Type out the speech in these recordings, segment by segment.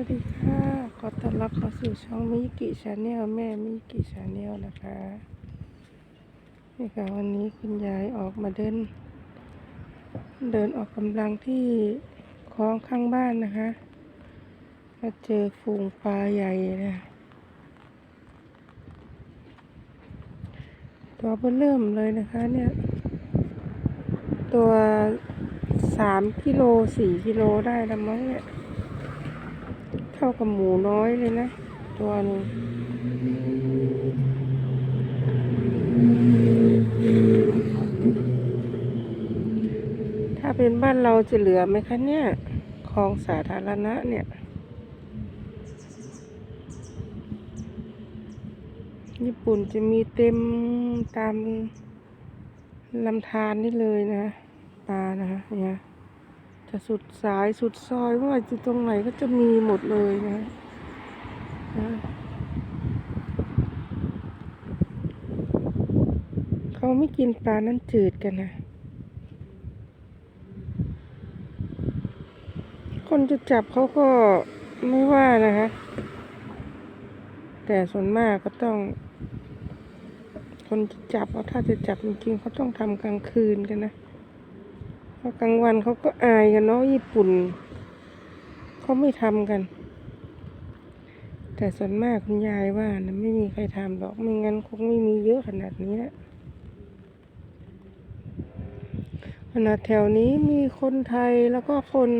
วัสดีค่ะ ขอต้อนรับเข้าสู่ช่องมิกิชาแนลแม่มิกิชาแนลนะคะ นี่ค่ะวันนี้คุณยายออกมาเดิน เดินออกกำลังที่คลองข้างบ้านนะคะมาเจอฝูงปลาใหญ่นะตัวเบอเริ่มเลยนะคะเนี่ย ตัวสามกิโลสี่กิโลได้แล้วมั้งเนี่ย เท่ากับหมูน้อยเลยนะ ตัวนึงถ้าเป็นบ้านเราจะเหลือไหมคะเนี่ยคลองสาธารณะเนี่ย ญี่ปุ่นจะมีเต็มตามลำธารนี่เลยนะปลานะคะเนี่ย จะสุดสายสุดซอยไม่ว่าจะตรงไหนก็จะมีหมดเลยนะนะเขาไม่กินปลานั้นจืดกันนะ คนจะจับเขาก็ไม่ว่านะคะ แต่ส่วนมากก็ต้อง คนจะจับเขาถ้าจะจับจริงๆเขาต้องทำกลางคืนกันนะ กลางวันเขาก็อายกันเนาะญี่ปุ่นเขาไม่ทำกัน แต่ส่วนมากคุณยายว่านะไม่มีใครทำหรอกไม่งั้นคงไม่มีเยอะขนาดนี้นะขนาดแถวนี้มีคนไทยแล้วก็คน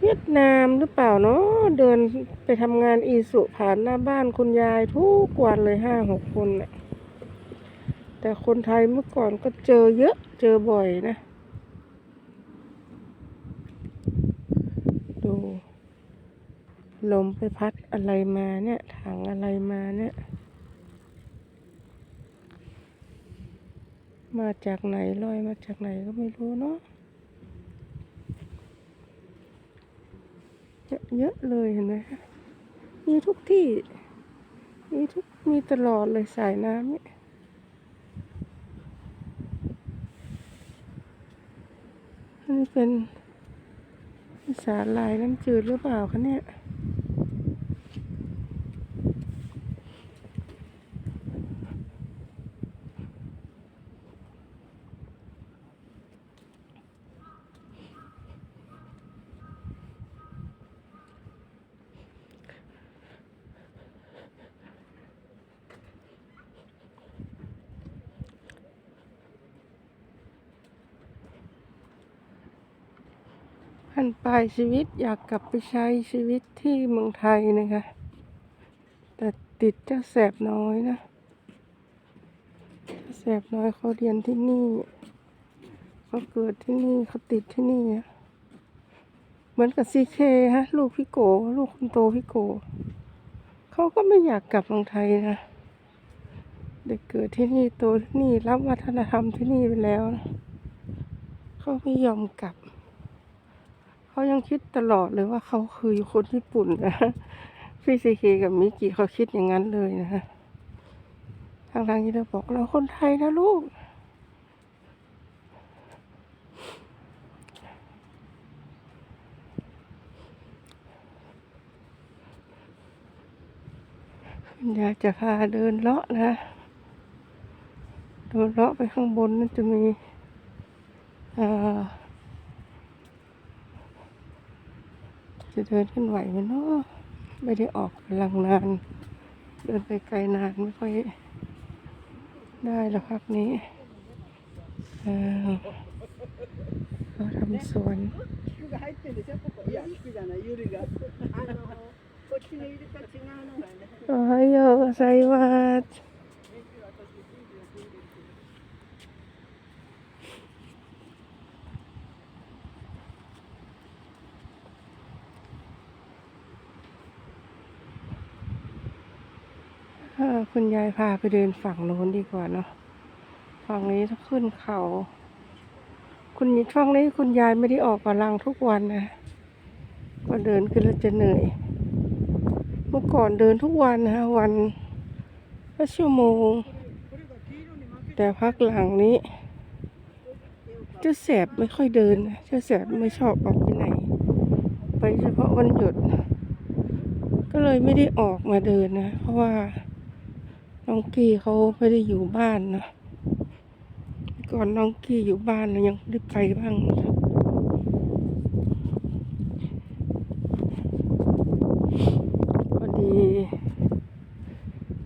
เวียดนามหรือเปล่าเนาะเดินไปทำงานอีสุผ่านหน้าบ้านคุณยายทุกวันเลยห้าหกคนน่ะ แต่คนไทยเมื่อก่อนก็เจอเยอะ เจอบ่อยนะ ดู ลมไปพัดอะไรมาเนี่ยถังอะไรมาเนี่ย มาจากไหนลอยมาจากไหนก็ไม่รู้เนาะเยอะเลยเห็นไหมมีทุกที่ มีทุกมีตลอดเลยสายน้ำเนี่ย อันนี้ เป็นสาลายน้ำจืดหรือเปล่าคะเนี่ย พันปลายชีวิตอยากกลับไปใช้ชีวิตที่เมืองไทยนะคะ แต่ติดเจ้าแสบน้อยนะแสบน้อยเขาเรียนที่นี่เขาเกิดที่นี่เขาติดที่นี่เหมือนกับซีเคฮะ ลูกพี่โก ลูกคนโตพี่โก เขาก็ไม่อยากกลับเมืองไทยนะเด็กเกิดที่นี่โตที่นี่รับวัฒนธรรมที่นี่ไปแล้วนะเขาไม่ยอมกลับ เขายังคิดตลอดเลยว่าเขาคือคนญี่ปุ่นนะพี่ซีเคกับมิกิเขาคิดอย่างนั้นเลยนะฮะทางทางที่เราบอกเราคนไทยนะลูกคุณยายจะพาเดินเลาะนะเดินเลาะไปข้างบนนั่นจะมีอ่า จะเดินขึ้นไหวไหมเนาะไม่ได้ออกกำลังนาน เดินไปไกลนานไม่ค่อยได้แล้วพักนี้เราทำสวนโอ้ยโยไซวัด คุณยายพาไปเดินฝั่งโน้นดีกว่าเนาะฝั่งนี้ต้องขึ้นเขา คุณช่งนี้คุณยายไม่ได้ออกกำลังทุกวันนะก็เดินขึ้นแล้วจะเหนื่อย เมื่อก่อนเดินทุกวันนะวันละชั่วโมง แต่พักหลังนี้จ้าแสบไม่ค่อยเดินนะแสบไม่ชอบออกไปไหน ไปเฉพาะวันหยุด ก็เลยไม่ได้ออกมาเดินนะ เพราะว่า น้องกี้เขาไม่ได้อยู่บ้านนะก่อนน้องกี้อยู่บ้านนะยังได้ไปบ้างนะพอดี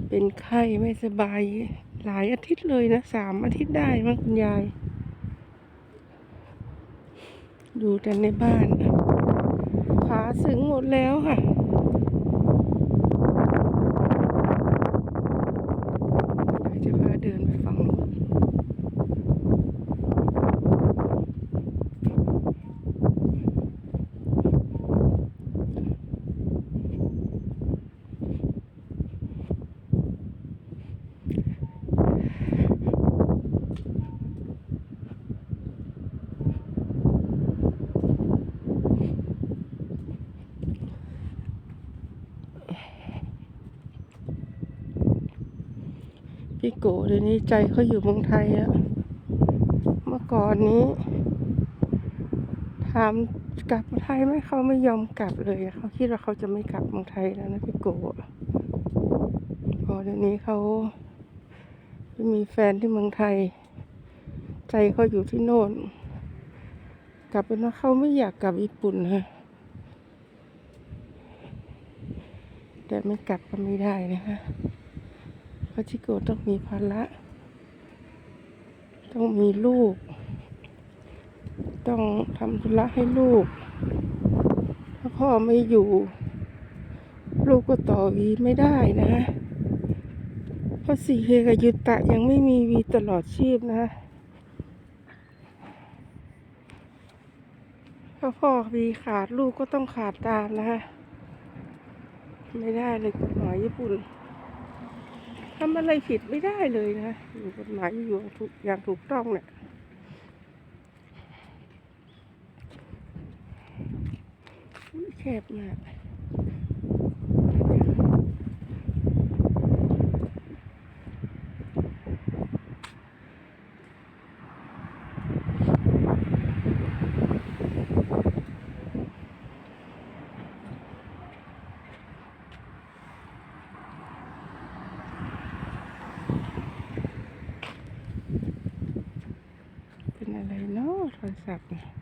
เป็นไข้ไม่สบายหลายอาทิตย์เลยนะสามอาทิตย์ได้มั้งคุณยายอยู่แต่ในบ้านขาสึงหมดแล้วค่ะ เดี๋ยวจะพาเดินไปฝั่งนู้น พี่โกเดี๋ยวนี้ใจเขาอยู่เมืองไทยอะเมื่อก่อนนี้ ถามกลับไทยไหมเขาไม่ยอมกลับเลยอะเขาคิดว่าเขาจะไม่กลับเมืองไทยแล้วนะพี่โกพอเดี๋ยวนี้เขาไปมีแฟนที่เมืองไทย ใจเขาอยู่ที่โน่น กลับเป็นว่าเขาไม่อยากกลับญี่ปุ่นนะแต่ไม่กลับก็ไม่ได้นะคะาชิโกะต้องมีภาระ ต้องมีลูก ต้องทำธุระให้ลูก ถ้าพ่อไม่อยู่ ลูกก็ต่อวีไม่ได้นะเพราะสี่เคกับยุตะยังไม่มีวีตลอดชีพนะ ถ้าพ่อวีขาดลูกก็ต้องขาดตามนะคะไม่ได้เลยกฎหมายญี่ปุ่น ทำอะไรผิดไม่ได้เลยนะอยู่กฎหมายอยู่ถูกอย่างถูกต้องเนี่ยอุ๊ยแคบมากเป็นอะไรเนาะ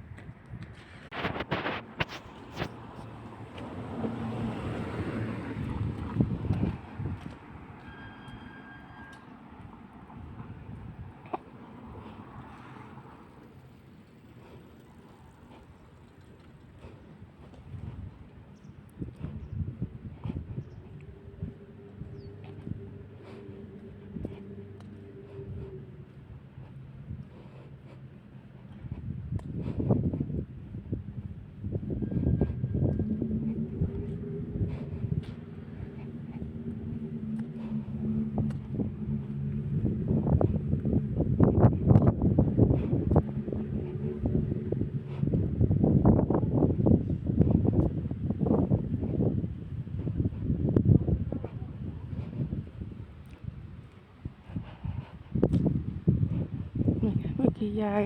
ยาย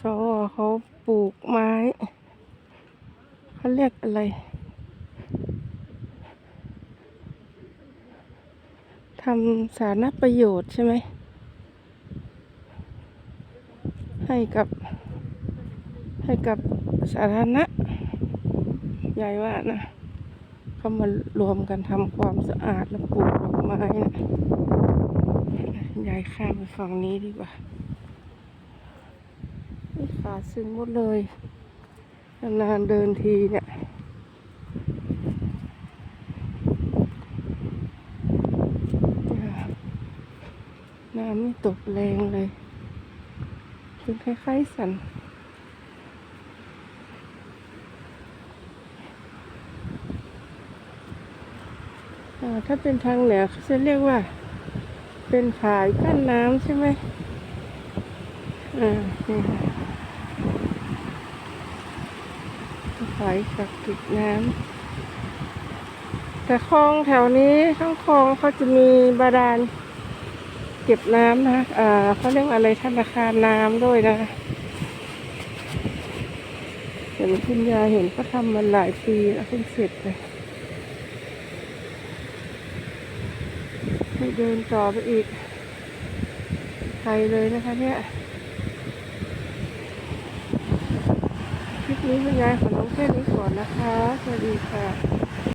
สอเขาปลูกไม้เขาเรียกอะไรทำสาธารณประโยชน์ใช่ไหม ให้กับ ให้กับสาธารณะยายว่านะเขามารวมกันทำความสะอาดแล้วปลูกดอกไม้นะยายข้ามไปฝั่งนี้ดีกว่า ขาซึ้งหมดเลย นานเดินทีเนี่ยน้ำนี่ตกแรงเลยเป็นคล้าย ๆ สันอ่าถ้าเป็นทางเหนือเขาจะเรียกว่า เป็นฝายกั้นน้ำใช่ไหมอ่านี่ค่ะ ไหลจากจุดน้ำแต่คลองแถวนี้ข้างคลองเขาจะมีบาดาลเก็บน้ำนะเออเขาเรียกอะไรธนาคารน้ำด้วยนะเห็นคุณยายเห็นเขาทำมาหลายปีแล้วเพิ่งเสร็จเลยเดินต่อไปอีกไกลเลยนะคะเนี่ย นี้คุณยายขอลงแค่นี้ก่อนนะคะ สวัสดีค่ะ